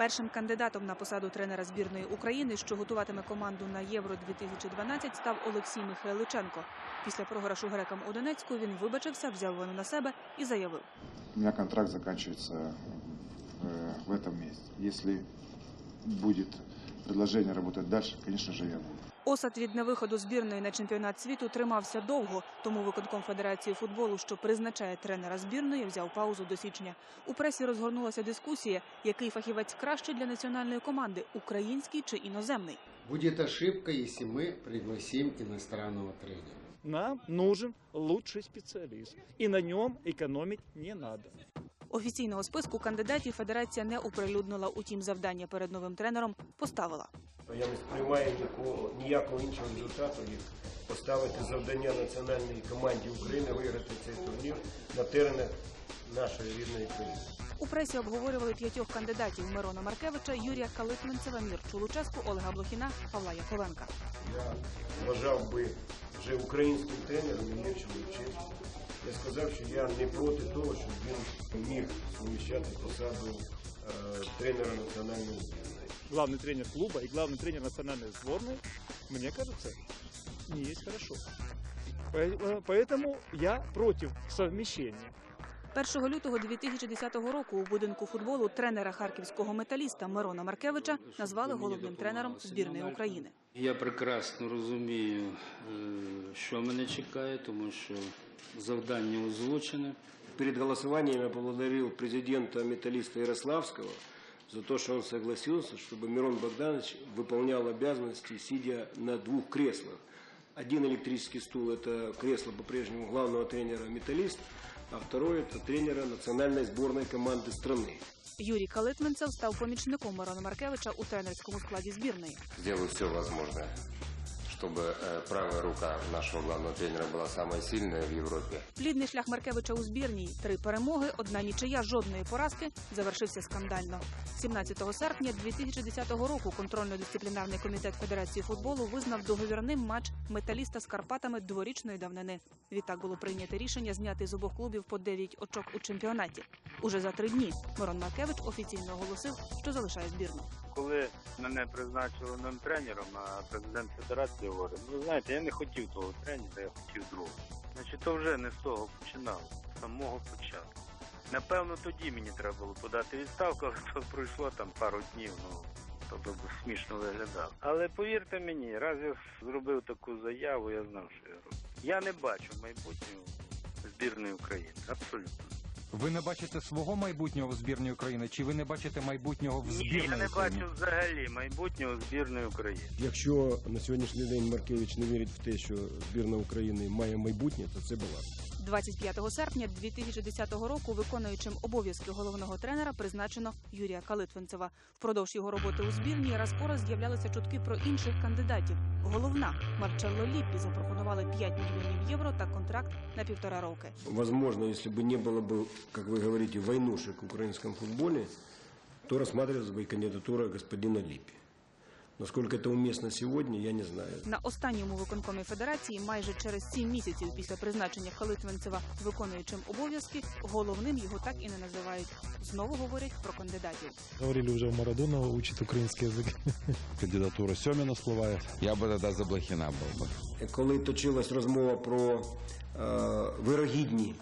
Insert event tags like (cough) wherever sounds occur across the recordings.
Першим кандидатом на посаду тренера збірної України, що готуватиме команду на Євро 2012, став Олексій Михайличенко. Після програшу грекам у Донецьку він вибачився, взяв вину на себе і заявив: У мене контракт заканчивается э, в этом місці. Якщо буде предложение працювати далі, же, я буду. Осад від невиходу збірної на чемпіонат світу тримався довго, тому виконком Федерації футболу, що призначає тренера збірної, взяв паузу до січня. У пресі розгорнулася дискусія, який фахівець кращий для національної команди український чи іноземний. Будет ошибка, если мы пригласим иностранного тренера. Нам нужен лучший специалист. И на нем экономить не надо. Офіційного списку кандидатів федерація не оприлюднила, утім завдання перед новим тренером поставила. Я не сприймаю нікого, ніякого іншого результату, як поставити завдання національній команді України виграти цей турнір на теренах нашої рідної країни. У пресі обговорювали п'ятьох кандидатів Мирона Маркевича, Юрія Калитменцева, Мірчу Луческу, Олега Блохіна, Павла Яковенка. Я вважав би вже українським тренером Іллєчем Левченком. Я сказав, що я не проти того, щоб він міг суміщати посаду е, тренера національної збірної. Главный тренер клуба и главный тренер национальной сборной, мне кажется, не есть хорошо. По- э, Поэтому я против совмещения. 1 лютого 2010 року у будинку футболу тренера харківського металіста Мирона Маркевича назвали головним тренером збірної України. Я прекрасно розумію, е, що мене чекає, тому що завдання озвучене. Перед голосованием я поблагодарил президента металлиста Ярославского за то, что он согласился, чтобы Мирон Богданович выполнял обязанности, сидя на двух креслах. Один электрический стул – это кресло по-прежнему главного тренера «Металлист», а второй – это тренера национальной сборной команды страны. Юрій Калитменцев став помічником Мирона Маркевича у тренерському складі збірної. сделаю все возможное, чтобы э, правая рука нашего главного тренера была самая сильная в Европе. Плідний шлях Маркевича у збірній три перемоги, одна нічия, жодної поразки завершився скандально. 17 серпня 2010 року контрольно-дисциплінарний комітет Федерації футболу визнав договірним матч металіста з Карпатами дворічної давнини. Відтак було прийнято рішення зняти з обох клубів по 9 очок у чемпіонаті. Уже за три дні Мирон Маркевич офіційно оголосив, що залишає збірну. коли мене призначили новим тренером, а президент федерації говорить, ну знаєте, я не хотів того тренера, я хотів другого. Значить, то вже не з того починав, з самого початку. Напевно, тоді мені треба було подати відставку, але то пройшло там пару днів, ну то смішно виглядало. Але повірте мені, раз я зробив таку заяву, я знав, що я роблю. Я не бачу майбутнього збірної України. Абсолютно. Ви не бачите свого майбутнього в збірній України, чи ви не бачите майбутнього в Ні, збірної я не бачу взагалі майбутнього збірної України. Якщо на сьогоднішній день Маркевич не вірить в те, що збірна України має майбутнє, то це була. 25 серпня 2010 року виконуючим обов'язки головного тренера призначено Юрія Калитвинцева. Впродовж його роботи у збірні раз по раз з'являлися чутки про інших кандидатів. Головна Марчелло Ліппі запропонували 5 мільйонів євро та контракт на півтора роки. Возможно, если бы не было бы, как вы говорите, войнушек в украинском футболе, то рассматривалась бы и кандидатура господина Липи. Насколько это уместно сегодня, я не знаю. На останньому виконкомі федерації майже через 7 місяців після призначення Калитвинцева виконуючим обов'язки головним його так і не називають. Знову говорять про кандидатів. Говорили уже Марадона учит украинский язык. (laughs) Кандидатура Семина всплывает. Я бы тогда за Блохина был бы. Коли точилась розмова про е, вирогідні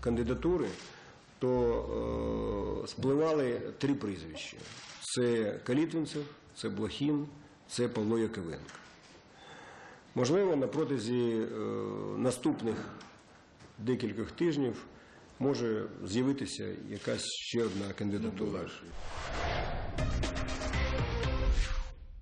кандидатури, то е, спливали три прізвища: це Калітвинцев, це Блохін, це Павло Яковенко. Можливо, на протязі е, наступних декількох тижнів може з'явитися якась ще одна кандидатура.